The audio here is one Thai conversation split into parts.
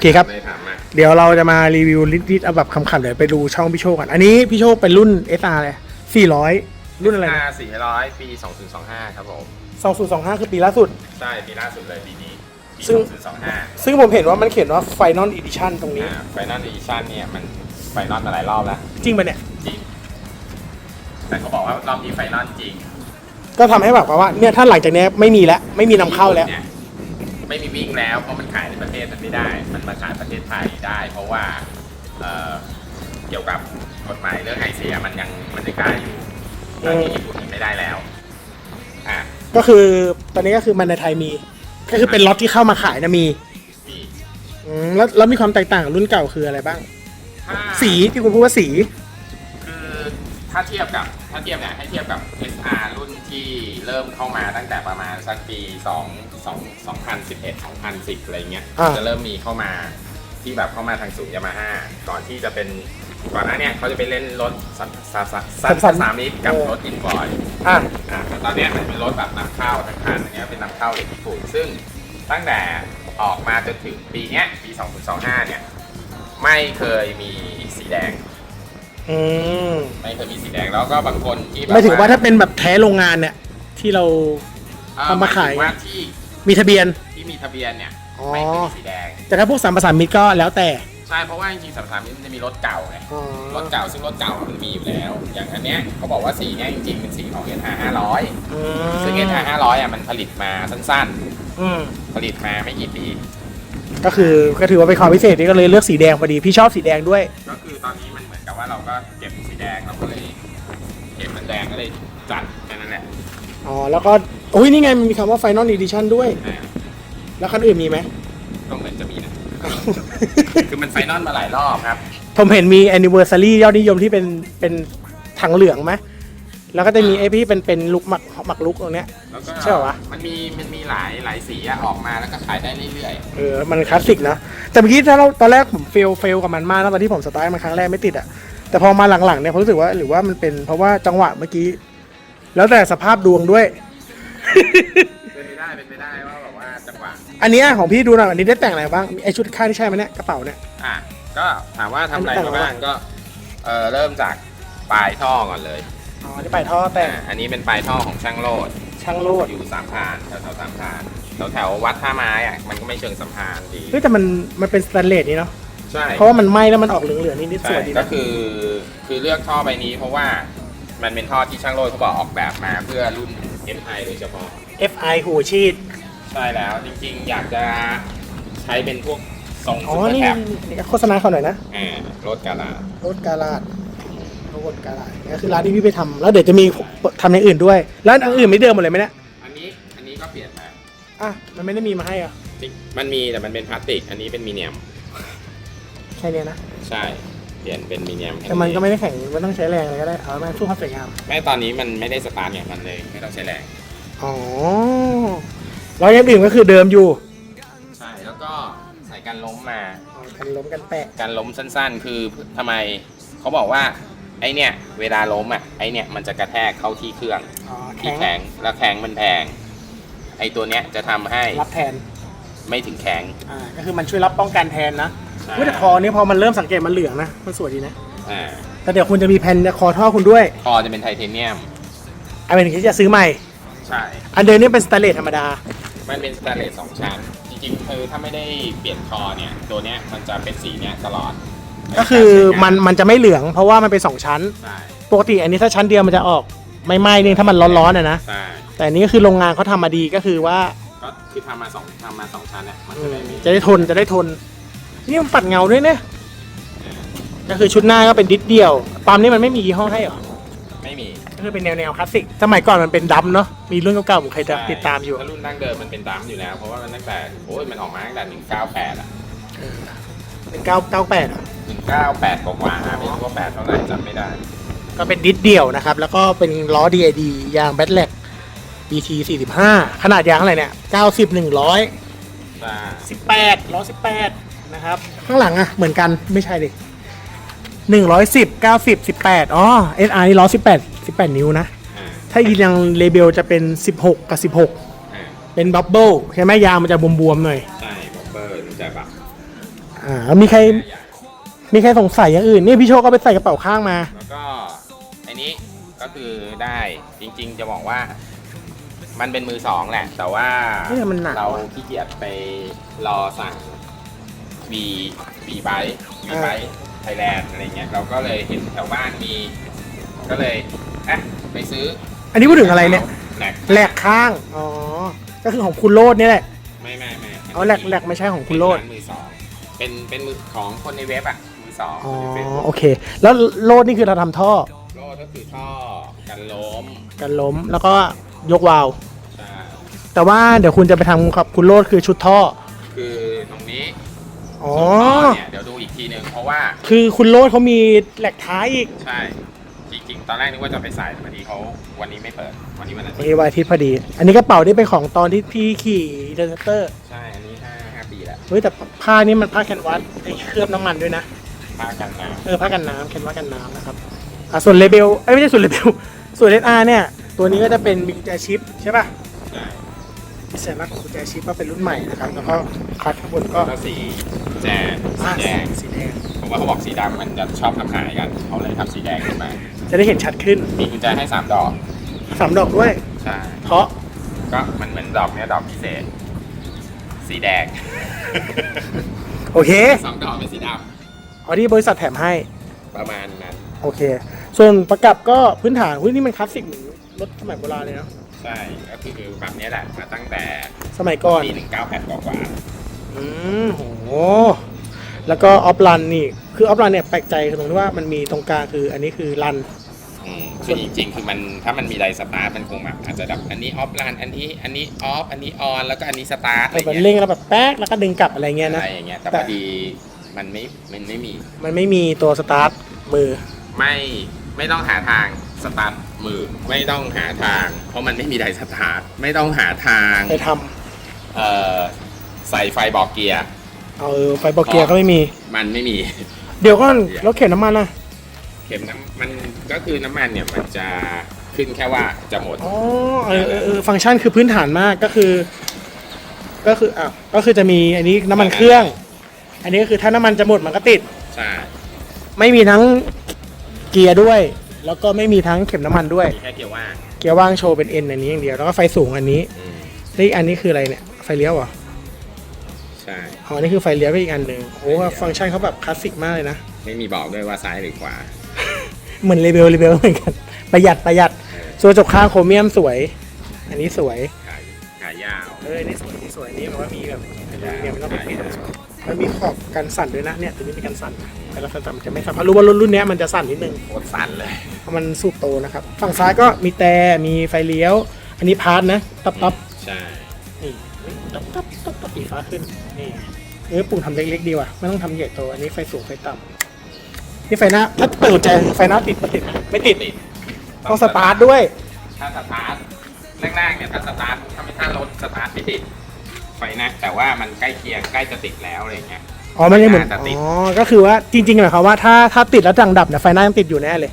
เคครับเลยถามมาเดี๋ยวเราจะมารีวิวลิดๆเอาแบบคำๆเดี๋ยวไปดูช่องพี่โชคกัน อันนี้พี่โชคเป็นรุ่น SR เลย400 รุ่นอะไรห้านะสี่ร้อยปีสองศูนย์สองห้าครับผม 2025 คือปีล่าสุด ใช่ ปีล่าสุดเลยปีนี้ปีซึ่สงองศูนย์สองห้าซึ่งผมเห็นว่ามันเขียนว่า Final Edition ตรงนี้ไฟนอลอีดิชั่นเนี่ย มันไฟนอลมาหลายรอบแล้ว จริงปะเนี่ย จริง แต่เขาบอกว่ารอบนี้ไฟนอลจริง ก็ทำให้แบบว่าเนี่ยถ้าหลังจากเนี้ยไม่มีแล้ว ไม่มีนำเข้าแล้วนี่ย ไม่มีวิ่งแล้ว เพราะมันขายในประเทศมันไม่ได้ มันมาขายประเทศไทยได้ เพราะว่าเอ่อเกี่ยวกับกฎหมายเรื่องไอเสียมันยังมันยังได้อยู่ตอนที่ญี่ปุ่นยังไม่ได้แล้วอะก็คือตอนนี้ก็คือมันในไทยมี ก็คือเป็นล็อตที่เข้ามาขายนะมีมีอืมแล้วแล้วมีความแตกต่างกับรุ่นเก่าคืออะไรบ้าง ถ้าสีที่คุณพูดว่าสี คือถ้าเทียบกับ ถ้าเทียบเนี่ยให้เทียบกับ SR รุ่นที่เริ่มเข้ามาตั้งแต่ประมาณสักปี 2 2 2011 2010 อะไรเงี้ย อ่า จะเริ่มมีเข้ามาที่แบบเข้ามาทางศูนย์ยามาฮ่าก่อนที่จะเป็นก่อนหน้าเนี่ยเขาจะไปเล่นรถซัมซัมซัมซัมซัมสามลิตรกับรถอินบอย อะ อ่าแต่ตอนเนี้ยมันเป็นรถแบบนำเข้าทั้งคันอันเนี้ยเป็นนำเข้าจากญี่ปุ่นซึ่งตั้งแต่ออกมาจนถึงปีเนี้ยปี 2025 เนี่ย ไม่เคยมีสีแดง อืมไม่เคยมีสีแดงแล้วก็บางคนที่แบบไม่ถึงว่าถ้าเป็นแบบแท้โรงงานเนี่ย ที่เราเอ่อเอามาขาย หถึงว่าที่มีทะเบียน ที่มีทะเบียนเนี่ยอ๋อ ไม่เคยมีสีแดง แต่ถ้าพวกสามประสานมิตรก็แล้วแต่ใช่เพราะว่าจริงๆสัมภาระมันจะมีรถเก่าไงอ๋อรถเก่าซึ่งรถเก่ามันมีอยู่แล้ว อย่างอันเนี้ยเขาบอกว่าสีเนี้ยจริงๆเป็นสีของ SR 500อืมซึ่ง SR 500อะมันผลิตมาสั้นอืมๆ ผลิตมาไม่กี่ปี ก็คือก็ถือว่าเป็นความพิเศษที่ก็เลยเลือกสีแดงพอดี พี่ชอบสีแดงด้วย ก็คือตอนนี้มันเหมือนกับ ว่าเราก็เก็บสีแดงเราก็เลยเก็บมันแดงก็เลยจัดแค่นั้นแหละอ๋อแล้วก็โอ้ยนี่ไงมันมีคำว่า Final Edition ด้วย อ่าแล้วคันอื่นมีไหม ก็เหมือนจะมีนะ คือมันไฟนอลมาหลายรอบครับ ผมเห็นมี Anniversary ยอดนิยมที่เป็นเป็นถังเหลืองไหมแล้วก็จะมีไอพี่เป็นเป็นลุกหมักหมักลุกตรงเนี้ย แล้วก็ใช่เหรอวะ มันมีมันมีหลายหลายสีอะออกมาแล้วก็ขายได้เรื่อยเออ มันคลาสสิกนะ แต่เมื่อกี้ถ้าเราตอนแรกผมเฟลเฟลกับมันมากนะตอนที่ผมสตาร์ทมันครั้งแรกไม่ติดอะ แต่พอมาหลังๆเนี่ยผมรู้สึกว่าหรือว่ามันเป็นเพราะว่าจังหวะเมื่อกี้ แล้วแต่สภาพดวงด้วยๆเป็นไปได้เป็นไปได้ว่าแบบว่าจังหวะอันเนี้ยของพี่ดูหน่อยอันนี้ได้แต่งอะไรบ้างไอชุดค่ายที่ใช่ไหมเนี่ยกระเป๋าเนี่ย อะก็ถามว่าทำอะไรอันนี้แต่งมาบ้างก็เออเริ่มจากปลายท่อก่อนเลยอ๋อที่ปลายท่อแต่งอะอันนี้เป็นปลายท่อของช่างโลดช่างโลดอยู่สามพรานแถวแถวสามพรานแถวแถววัดท่าไม้อะมันก็ไม่เชิงสามพรานดี เฮ้ยแต่มันมันเป็นสแตนเลสนี่เนาะ ใช่เพราะว่ามันไหม้แล้วมันออกเหลืองๆนิดๆสใช่วยดีก็นะคือคือเลือกท่อใบนี้เพราะว่ามันเป็นท่อที่ช่างโลดเขาบอกออกแบบมาเพื่อรุ่น MI โดยเฉพาะ FI หูชีดใช่แล้วจริงๆ อยากจะใช้เป็นพวกทรงอ๋อซุปเปอร์นี่แท็บนี่โฆษณาเขาหน่อยนะ อ่ารถกาลารถกาลาดรถกาลาดนี่คือร้านที่พี่ไปทำแล้วเดี๋ยวจะมีทำอย่างอื่นด้วย ร้านอันอื่นไม่เดิมหมดเลยไหมเนี่ยอันนี้อันนี้ก็เปลี่ยนมาอะมันไม่ได้มีมาให้เหรอะ จริงมันมีแต่มันเป็นพลาสติก อันนี้เป็นมีเนียม แค่เนี้ยนะ ใช่ เปลี่ยนเป็นมีเนียมค่แต่มันก็ไม่ได้แข็งไม่ต้องใช้แรงอะไรก็ได้เอาแม่งสู้ความสวยงามแม่ตอนนี้มันไม่ได้สตาร์ทเนี่ยมันเลยไม่ต้องใช้แรง อ๋อแล้วอย่างอื่นก็คือเดิมอยู่ใช่ แล้วก็ใส่กันล้มมากันล้มกันแปะการล้มสั้นๆ คือทำไมเขาบอกว่าไอเนี่ยเวลาล้มอะไอเนี่ยมันจะกระแทกเข้าที่เครื่องอ๋อที่แข็งแข็งแล้วแข็งมันแพง ไอตัวเนี้ยจะทำให้รับแทนไม่ถึงแข็ง อ่าก็คือมันช่วยรับป้องกันแทนนะใช่ เว้ยแต่คอนี่พอมันเริ่มสังเกตมันเหลืองนะ มันสวยดีนะ อ่าแต่เดี๋ยวคุณจะมีแผ่นคอท่อคุณด้วย คอจะเป็นไทเทเนียม อันเป็นที่จะซื้อใหม่ ใช่ อันเดิมนี่เป็นสแตนเลสธรรมดา มันเป็นสแตนเลสสองชั้น จริงๆคือถ้าไม่ได้เปลี่ยนคอเนี่ย ตัวเนี้ยมันจะเป็นสีเนี้ยตลอดก็คือมันมันจะไม่เหลืองเพราะว่ามันเป็นสองชั้น ใช่ปกติอันนี้ถ้าชั้นเดียวมันจะออกไม่ไหม้นี่ถ้ามันร้อนๆอะนะ ใช่แต่อันนี้ก็คือโรงงานเขาทำมาดีก็คือว่าก็คือทำมาสองทำมาสองชั้นเนี่ยมันอืจะมได้มีจะได้ทนจะได้ทน นี่มันปัดเงาด้วยเนี่ยก็คือชุดหน้าก็เป็นดิสเดียวปั๊มนี่มันไม่มียี่ห้อให้หรอไม่มีก็คือเป็นแนวแนวคลาสสิกสมัยก่อนมันเป็นดำเนาะมีรุ่นเก่าๆผมเคยจะติดตามอยู่ถ้ารุ่นดั้งเดิมมันเป็นดัมอยู่แล้ว เพราะว่ามันตั้งแต่โอ้ยมันออกมาตั้งแต่หนึ่งเก้าแปดอะเป็นเก้าเก้าแปดหนึ่งเก้าแปดกว่าๆไม่รู้ว่าแปดเท่าไหร่จำไม่ได้ ก็เป็นดิสเดียวนะครับ แล้วก็เป็นล้อ DID ยางแบตแลก BT 45 ขนาดยางเท่าไหร่เนี่ย 90 100ใช่18ล้อ18 นะครับ ข้างหลังอะเหมือนกันไม่ใช่ดิ110 90 18อ๋อ SR นี่ล้อ18 18นิ้วนะ อ่าถ้าอียังเลเบลจะเป็น16กับ16อ่าเป็นบับเบิลใช่ไหมยางมันจะบวมๆหน่อยใช่บ็อบเบอร์มันจะแบบอ่าแล้วมีใครมีใครสงสัยอย่างอื่นนี่พี่โชคก็ไปใส่กระเป๋าข้างมา แล้วก็อันนี้ก็คือได้จริงๆจะบอกว่า มันเป็นมือสองแหละ แต่ว่าเฮ้ยมันหนักเราว่ะ ขี้เกียจไปรอสั่ง บีบีไบบีไบไทยแลนด์อะไรเงี้ยเราก็เลยเห็นแถวบ้านมี ก็เลยอะไปซื้ออันนี้พูดถึงอะไรเนี่ยแหลกแหลกข้าง อ๋อ ก็คือของคุณโรดเนี่ยแหละ ไม่ไม่ไม่เอาแหลกแหลกไม่ใช่ของคุณโรดเป็นานมือสองเป็นเป็นมือของคนในเว็บอะมือสองอ๋อในเฟซบุ๊กโอเค แล้วโรดนี่คือเราทำท่อ โลดก็คือท่อกันล้ม กันล้มแล้วก็ยกวาล์วใช่แต่ว่าเดี๋ยวคุณจะไปทำกับคุณโรดคือชุดท่อ คือตรงนี้ อ๋อ ส่วนท่อเนี่ยเดี๋ยวดูอีกทีหนึ่งเพราะว่าคือคุณโรดเขามีแหลกท้ายอีกใช่จริงๆ ตอนแรกนึกว่าจะไปใส่แต่พอดีเขาวันนี้ไม่เปิด วันนี้วันอาโอทิตเคย์วันอาทิตย์พอดี อันนี้กระเป๋านี่เป็นของตอนที่พี่ขี่เดนเตอร์ ใช่ อันนี้ห้าห้าปีแล้วเฮ้ยแต่ผ้านี่มันผ้าแคนวาสไอ้เคลือบน้ำมันด้วยนะผ้ากันน้เออผ้ากันน้ำแคนวาสกันน้ำนะครับ อะส่วนเลเบลเอ้ยไม่ใช่ส่วนเลเบล ส่วนเอสอาร์เนี่ย ตัวนี้ก็จะเป็นมีกุญแจชิปใช่ป่ะำใช่พิเศษมากของกุญแจชิปก็เป็นรุ่นใหม่นะครับ แล้วก็คัดข้างบนก็แล้วสีแจงสีอะแดงสีแดงผมว่าเขาบอกสีดำมันจะชอบทำหายกันเขาเลยทำสีแดงขึ้นมา จะได้เห็นชัดขึ้นมีกุญแจให้สามดอกสามดอกด้วย ใช่เพราะก็มันเหมือนดอกเนี้ยดอกพิเศษ สีแดงโอเคสองดอกเป็นสีดเอาที่บริษัทแถมให้ำประมาณนั้น โอเค ส่วนประกับก็พื้นฐานหุ้ยนี่มันคลาสสิกเหมือนรถสมัยโบราณเลยเนาะ ใช่ ก็คือแบบเนี้ยแหละมาตั้งแต่สมัยก่อนปีหนึ่งเก้าแปดกว่าๆอืมโหแล้วก็ออฟรันนี่ คือออฟรันเนี่ยแปลกใจคือตรงที่ว่ามันมีตรงกลางคืออันนี้คือรันอืมคือจริงๆ คือมันถ้ามันมีไดสตาร์ทมันคงแบบอาจจะแบบอันนี้ออฟไลน์อันนี้อันนี้ออฟอันนี้ออนแล้วก็อันนี้สตาร์ทอะไรเออมันเงี้ยเร่งแล้วแบบแป๊กแล้วก็ดึงกลับอะไรเงี้ยอะนะไรอย่างเงี้ยแต่แต่พอดีมันไม่มันไม่มี มันไม่มีตัวสตาร์ทมือ ไม่ไม่ต้องหาทางสตาร์ท มือไม่ต้องหาทาง เพราะมันไม่มีไดสตาร์ทไม่ต้องหาทางไปทเอ่อใส่ไฟบอกเกียร์ำเอาไฟเบอร์เกียร์ก็ไม่มี มันไม่มี เดี๋ยวก่อนรถเข็นน้ำมันนะเข็มน้ำมันก็คือน้ำมันเนี่ยมันจะขึ้นแค่ว่าจะหมด อ๋อเออเออเออฟังก์ชันคือพื้นฐานมากก็คือ ก็คืออะก็คือจะมีอันนี้น้ำมันเครื่อง อันนี้ก็คือถ้าน้ำมันจะหมดมันก็ติด ใช่ ไม่มีทั้งเกียร์ด้วย แล้วก็ไม่มีทั้งเข็มน้ำมันด้วย มีแค่เกียร์ว่างเกียร์ว่างโชว์เป็น N อันนี้อย่างเดียว แล้วก็ไฟสูงอันนี้อืมแล้วอีกอันนี้คืออะไรเนี่ย ไฟเลี้ยวเหรอ ใช่ อ๋อ นี่คือไฟเลี้ยวไปอีกอันหนึ่งโอ้ฟังก์ชันเขาแบบคลาสสิกมากเลยนะ ไม่มีบอกด้วยว่าซ้ายหรือขวาเหมือนเลเบลเลเบลเหมือนกัน ประหยัดประหยัดเออส่วนจบข้างโครเมียมสวย อันนี้สวย ขายขายยาว เออนี่สวยนี่สวยนี่แบบว่ามีแบบขายยาวเนี่ยมันต้องเป็นขายยาว มันมีขอบกันสั่นด้วยนะเนี่ยตัวนี้เป็นกันสั่นแต่ละสั่นมันจะไม่สั่นเพราะรู้ว่ารุ่นรุ่นเนี้ยมันจะสั่นนิดนึงโคตรสั่นเลยเพราะมันสูบโตนะครับ ฝั่งซ้ายก็มีแต่มีไฟเลี้ยว อันนี้พาร์ทนะตับตับใช่นี่ตับตับตับตับสีฟ้าขึ้นนี่เออปุ่มทำเล็กๆดีว่ะไม่ต้องทำใหญ่โตอันนี้ไฟสูงไฟต่ำนี่ไฟหน้าถ้าเปิดกุญแจไฟหน้าติดปะติดไม่ติดติดต้องสตาร์ทด้วยถ้าสตาร์ทแรกๆเนี่ยถ้าสตาร์ทถ้าไม่ถ้ารถสตาร์ทไม่ติด ไฟนะแต่ว่ามันใกล้เคียงใกล้จะติดแล้วอะไรเงี้ย อ๋อไม่ได้เหมือนน่าจะติด อ๋อก็คือว่าจริงๆหมายความว่าถ้าถ้าติดแล้วจังดับเนี่ยไฟหน้ายังติดอยู่แน่เลย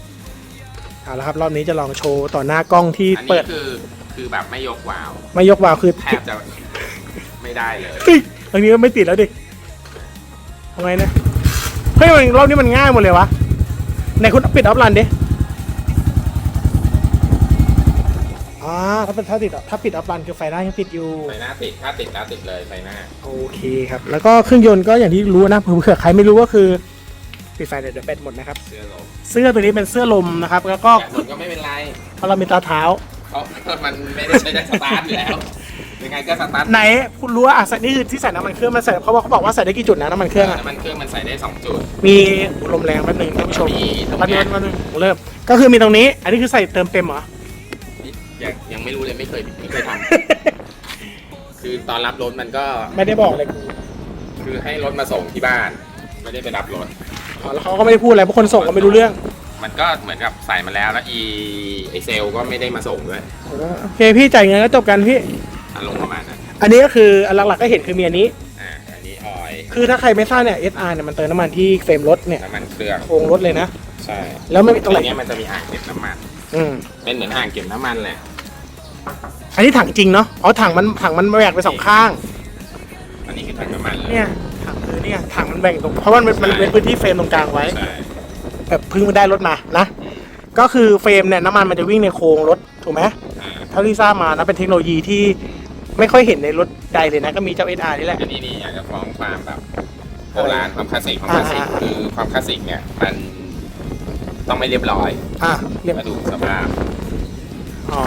เอาละครับรอบนี้จะลองโชว์ต่อหน้ากล้องที่อันเปินี้ดคือคือแบบไม่ยกวาล์วไม่ยกวาล์วคือแทบจะไม่ได้เลย เฮ้ยอันนี้ก็ไม่ติดแล้วดิทำไงเนี่ยเฮ้ยมันรอบนี้มันง่ายหมดเลยวะไหนคุณปิดออฟลันดิ อ่าถ้าเป็นถ้าติดถ้าปิดออฟลันคือไฟหน้ายังติดอยู่ ไฟหน้าติดถ้าติดแล้วติดเลยไฟหน้า โอเคครับ แล้วก็เครื่องยนต์ก็อย่างที่รู้นะเผื่อใครไม่รู้ก็คือปิดไฟเดี๋ยวแบตหมดนะครับ เสื้อลมเสื้อตัวนี้เป็นเสื้อลมนะครับ แล้วก็แต่ผลก็ไม่เป็นไรพารามิตาเท้า เพราะมันไม่ได้ใช้ได้สตาร์ทอยู่แล้วยังไงก็สตาร์ทไหนคุณรู้ว่าอะใส่นี่คือที่ใส่น้ำมันเครื่องมาใส่เขาบอกเขาบอกว่าใส่ได้กี่จุดนะน้ำมันเครื่องอะ น้ำมันเครื่องมันใส่ได้สองจุด มีลมแรงแป๊บนึงท่านผู้ชมมีตรงแป๊บเนี้นึยงแป๊บนึงเริ่มก็คือมีตรงนี้ อันนี้คือใส่เติมเต็มเหรอ ยังยังไม่รู้เลยไม่เคยไม่เคยทำ คือตอนรับรถมันก็ไม่ได้บอกเลยกูคือให้รถมาส่งที่บ้าน ไม่ได้ไปรับรถ อ๋อแล้วเขาก็ไม่ได้พูดอะไรเพราะคนส่งก็ไม่รู้เรื่องมันก็เหมือนกับใส่มาแล้วแล้วอีไอเซลก็ไม่ได้มาส่งด้วยโอเคพี่จ่ายเงินก็จบกันพี่ อารมณ์ประมาณนั้นอันนี้ก็คืออันหลักๆก็เห็นคือมีอันนี้ อ่าอันนี้ออยคือถ้าใครไม่ทราบเนี่ย SR เนี่ยมันเติมน้ำมันที่เฟรมรถเนี่ยน้ำมันเครื่องโครงรถเลยนะ ใช่แล้วไม่มีตรงไหน อันเนี้ยมันจะมีอ่างเก็บน้ำมัน อืมเป็นเหมือนอ่างเก็บน้ำมันแหละ อันนี้ถังจริงเนาะอ๋อถังมันถังมันแหวกไปสองข้าง อันนี้คือถังน้ำมันเลยเนี่ยถังคือเนี่ยถังมันแบ่งตรงเพราะว่ามันมันเป็นพื้นที่เฟรมตรงกลางไว้ ใช่แบบเพึ่งได้รถมานะ ก็คือเฟรมเนี่ยน้ำมันมันจะวิ่งในโครงรถถูกไหมอ่าเท่าที่ทราบมานะเป็นเทคโนโลยีที่ไม่ค่อยเห็นในรถใดเลยนะก็มีเจ้า SR นี่แหละ อันนี้นี่อยากจะฟ้องความแบบโบราณความคลาสสิกความอ่าคลาสสิกอ่าคือความคลาสสิกเนี่ยมัน ต้องไม่เรียบร้อยอะเรียบมาดูสภาพอ๋อ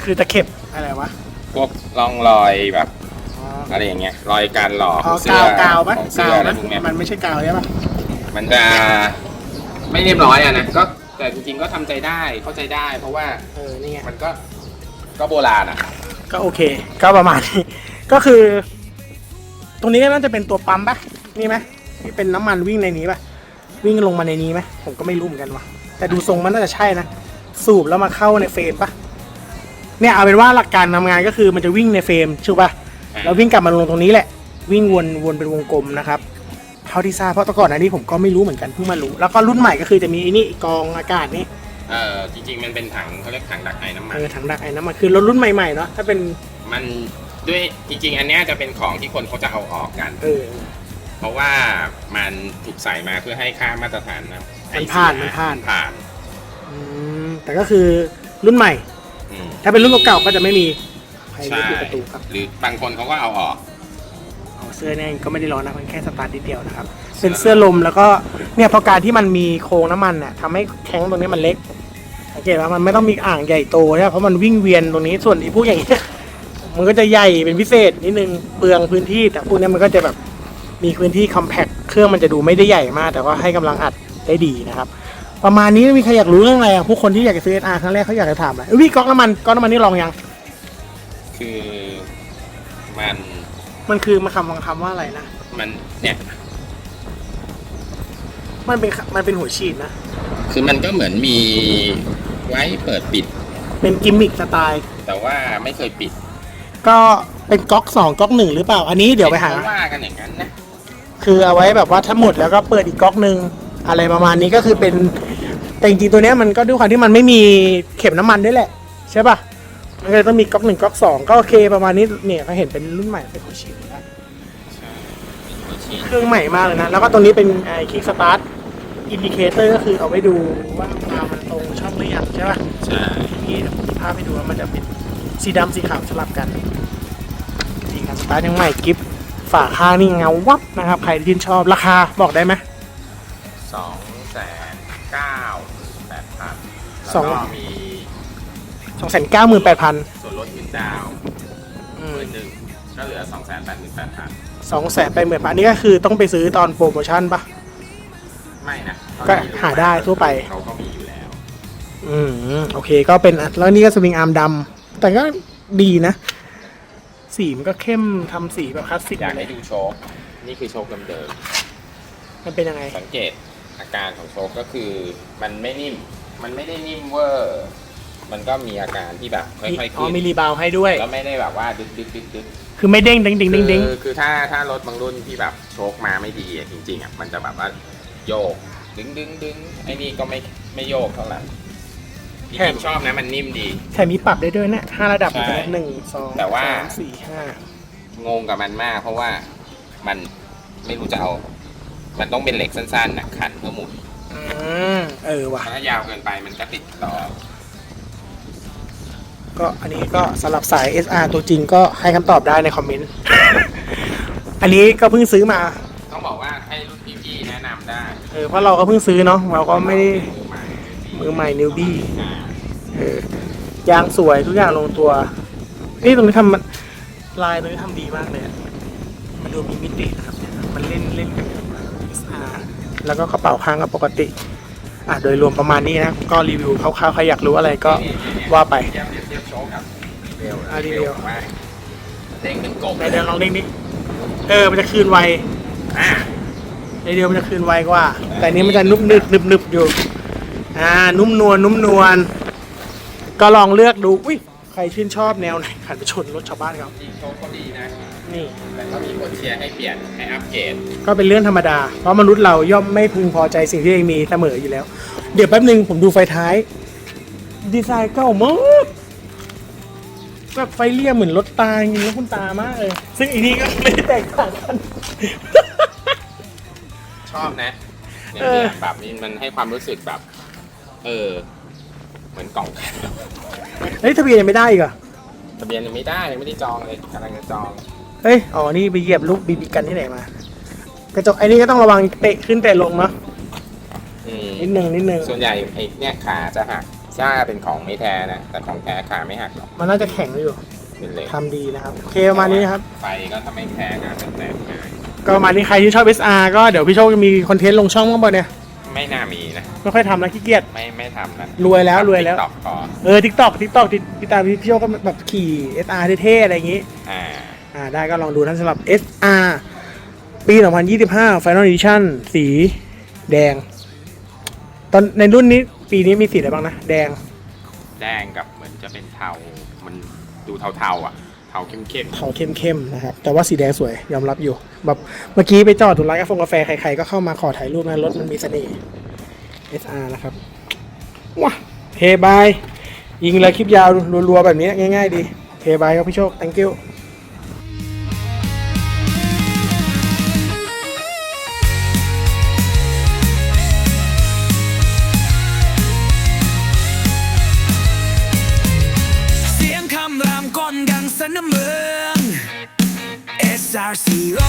คือตะเข็บอะไรวะพวกร่องรอยแบบอ๋ออะไรอย่างเงี้ยรอยการหล่ออ๋อของเสื้กาอวกาวปะของเสื้กาอวอะไรนะพวกเนี้ยมันไม่ใช่กาวใช่ปะมันจะไม่เรียบร้อยอะนะก็แต่จริงๆก็ทำใจได้เข้าใจได้ เพราะว่าเออนี่ไง มันก็ก็โบราณอะก็โอเค ก็ประมาณนี้ ก็คือ ตรงนี้น่าจะเป็นตัวปั๊มปะนี่ไหมที่เป็นน้ำมันวิ่งในนี้ปะ วิ่งลงมาในนี้ไหมผมก็ไม่รู้เหมือนกันว่ะ แต่ดูทรงมันน่าจะใช่นะ สูบแล้วมาเข้าในเฟรมปะเนี่ยเอาเป็นว่าหลักการทำงานก็คือมันจะวิ่งในเฟรมใช่ปะแล้ววิ่งกลับมาลงตรงนี้แหละ วิ่งวนวนเป็นวงกลมนะครับเท่าที่ทราบเพราะแต่ก่อนอันนี้ผมก็ไม่รู้เหมือนกันเพิ่งมารู้ แล้วก็รุ่นใหม่ก็คือจะมีไอ้นี่กรองอากาศนี่เออจริงๆมันเป็นถังเขาเรียกถังดักไอน้ำมันเออถังดักไอ้น้ำมันคือรถรุ่นใหม่ๆเนาะถ้าเป็นมันด้วยจริงๆ อันเนี้ยจะเป็นของที่คนเขาจะเอาออกกัน เออ เพราะว่ามันถูกใส่มาเพื่อให้ค่ามาตรฐานนะมันผ่านมันผ่าน ผ่านอืมแต่ก็คือรุ่นใหม่ อืมถ้าเป็นรุ่นเก่าๆก็จะไม่มีไฟใช่ปิดประตูครับ หรือบางคนเขาก็เอาออกเอาเสื้อเนี่ยก็ไม่ได้ร้อนนะมันแค่สตาร์ทนิดเดียวนะครับ เป็นเสื้อลมแล้วก็เนี่ยเพราะการที่มันมีโครงน้ำมันน่ะทำให้แข้งตรงนี้มันเล็กสังเกตว่ามันไม่ต้องมีอ่างใหญ่โตเนี่ยเพราะมันวิ่งเวียนตรงนี้ส่วนไอ้พวกอย่างเงี้ยมันก็จะใหญ่เป็นพิเศษนิดนึงเปลืองพื้นที่แต่พวกเนี้ยมันก็จะแบบ มีพื้นที่คอมแพคเครื่องมันจะดูไม่ได้ใหญ่มาก แต่ว่าให้กำลังอัดได้ดีนะครับ ประมาณนี้มีใครอยากรู้เรื่องอะไรอะผู้คนที่อยากจะซื้อ SR ครั้งแรกเขาอยากจะถามอะไรเอ้ยพี่ก๊อกน้ำมันก๊อกน้ำมันนี่ลองยัง คือมันมันคือมาคำคำว่าอะไรนะมันเนี่ยมันเป็นมันเป็นหัวฉีดนะ คือมันก็เหมือนมีไว้เปิดปิด เป็นกิมมิคสไตล์ แต่ว่าไม่เคยปิด ก็เป็นก๊อกสองก๊อกหนึ่งหรือเปล่า อันนี้เดี๋ยวไปหาเขว่ากันอย่างนั้นนะ คือเอาไว้แบบว่าถ้าหมดแล้วก็เปิดอีกก๊อกหนึ่งอะไรประมาณนี้ก็คือเป็นแต่จริงๆตัวเนี้ยมันก็ด้วยความที่มันไม่มีเข็มน้ำมันด้วยแหละ ใช่ป่ะมันก็เลยต้องมีก๊อกหนึ่งก๊อกสองก็โอเคประมาณนี้เนี่ยก็เห็นเป็นรุ่นใหม่เป็นหัวฉีดนะเครื่องใหม่มากเลยนะ แล้วก็ตรงนี้เป็นไอ้คิกสตาร์ทอินดิเคเตอร์ก็คือเอาไว้ดูว่าปลามันตรงช่องหรือยังใช่ป่ะใช่นี่เดี๋ยวผมภาพให้ดูว่ามันจะเป็นสีดำสีขาวสลับกันนี่ครับสตาร์ทยังใหม่กิฟ ฝาข้างนี่เงาวับนะครับ ใครที่ชื่นชอบราคาบอกได้ไหม สองแสนเก้าแปดพันสองแล้วก็มีสองแสนเก้าหมื่นแปดพันส่วนลดหมื่นดาวหมื่นหนึ่งก็เหลือสองแสนแปดหมื่นแปดพันสองแสนไปหมื่นพันนี่ก็คือต้องไปซื้อตอนโปรโมชั่นปะ ไม่นะก็หาได้ทั่วไป เขาก็มีอยู่แล้วอืมโอเคก็เป็นอะแล้วนี่ก็สวิงอาร์มดำแต่ก็ดีนะ สีมันก็เข้มทำสีแบบคลาสสิกอยากเลให้ยดูโชค นี่คือโชคเดิมมันเป็นยังไง ๆสังเกตอาการของโชคก็คือมันไม่นิ่ม มันไม่ได้นิ่มเวอร์ มันก็มีอาการที่แบบค่มีอยๆอ๋อขึ้นมีรีบาวให้ด้วย แล้วไม่ได้แบบว่าดึกดึกดึกดึกคือไม่เด้งดิ้งดิ้งดิ้งดิ้งคือคือถ้าถ้ารถบางรุ่นที่แบบโชคมาไม่ดีอะจริงๆอะมันจะแบบว่าโยก ดึงดึงดึงไอ้นี่ก็ไม่ไม่โยกเท่าไหร่ จริงๆชอบนะมันนิ่มดี แถมมีปรับได้ด้วยนะห้าระดับใช่หนึ่งสองแต่ว่า สามสี่ห้างงกับมันมาก เพราะว่ามันไม่รู้จะเอา มันต้องเป็นเหล็กสั้นๆนะขันเพื่อหมุนอืมเออว่ะ ถ้ายาวเกินไปมันก็ติดต่อ ก็อันนี้ก็สำหรับสาย SR ตัวจริงก็ให้คำตอบได้ในคอมเมนต์ อันนี้ก็เพิ่งซื้อมา ต้องบอกว่าให้รุ่นพี่ๆแนะนำได้เออเพราะเราก็เพิ่งซื้อเนาะเราก็ไม่ได้มือใหม่มือใหม่นิวบี้ อ่าเออ ยางสวยทุกอย่างลงตัว นี่ตรงนี้ทำมันลายตรงนี้ทำดีมากเลยมันดูมีมิตินะครับ มันเล่นเล่นกันกับแล้วก็กระเป๋าข้างก็ปกติอะโดยรวมประมาณนี้นะ ก็รีวิวคร่าวๆใครอยากรู้อะไรก็ว่าไปเทียบเทียบเทียบโชคกับเบลอ่าดีเลว่าเด้งเป็นกบเดี๋ยวลองเด้งดิเออมันจะคืนไวอะในเดียวมันจะคืนไวกว่า แต่นนี้มันจะนุ่มนึบนึบนึบอยู่ อ่า นุ่มนวลนุ่มนวล ก็ลองเลือกดูอุ้ยใครชื่นชอบแนวไหนขันไปชนรถชาวบ้านเขาจริงโชคก็ดีนะ นี่ แต่ก็มีคนเชียร์ให้เปลี่ยนให้อัปเกรดก็เป็นเรื่องธรรมดา เพราะมนุษย์เราย่อมไม่พึงพอใจสิ่งที่ตัวเองมีเสมออยู่แล้ว เดี๋ยวแป๊บหนึ่งผมดูไฟท้าย ดีไซน์เก่ามากแบบไฟเลี่ยมเหมือนรถตาจริงๆแล้วคุณตามากเลย ซึ่งอีนี้ก็ไม่ได้แตกต่างกัน ชอบนะเนี่ยเออเนี่ยแบบนี้มันให้ความรู้สึกแบบ เออ เหมือนกล่องเฮ้ยทะเบียนยังไม่ได้อีกเหรอทะเบียนยังไม่ได้ยังไม่ได้จองเลยกำลังจะจองเฮ้ยอ๋อนี่ไปเหยียบลูกบีบีกันที่ไหนมากระจกไอ้นี่ก็ต้องระวังเตะขึ้นเตะลงเนาะอืมนิดนึงนิดนึงส่วนใหญ่ไอ้เนี่ยขาจะหักถ้าเป็นของไม่แท้นะแต่ของแท้ขาไม่หักหรอกมันน่าจะแข็งอยู่เป็นเหล็กทำดีนะครับโอเคประมาณนี้นะครับไฟก็ทำให้แท้งานจะแตกง่ายก็ประมาณนี้ใครที่ชอบ SR ก็เดี๋ยวพี่โชคจะมีคอนเทนต์ลงช่องบ้างป่ะเนี่ยไม่น่ามีนะ ไม่ค่อยทำแล้วขี้เกียจ ไม่ไม่ทำนะรวยแล้วรวยแล้ว ตอกก่อนเออทิกตอกทิกตอกติดตามพี่โชคก็แบบขี่ SR เท่ๆอะไรอย่างงี้ อ่าอ่า ได้ก็ลองดูท่านสำหรับ SR ปี 2025 Final Edition สีแดง ตอนในรุ่นนี้ปีนี้มีสีอะไรบ้างนะ แดง แดงกับเหมือนจะเป็นเทา มันดูเทาๆอะ เทาเข้มเทาเข้มๆนะครับ แต่ว่าสีแดงสวยยอมรับอยู่ แบบเมื่อกี้ไปจอดตุร้านกาแฟกาแฟใครๆก็เข้ามาขอถ่ายรูปนะรถมันมีเสน่ห์ SR นะครับว้าเฮบายยิงเลยคลิปยาวรัวๆแบบนี้ง่ายๆดีเฮบายครับพี่โชค thank you เ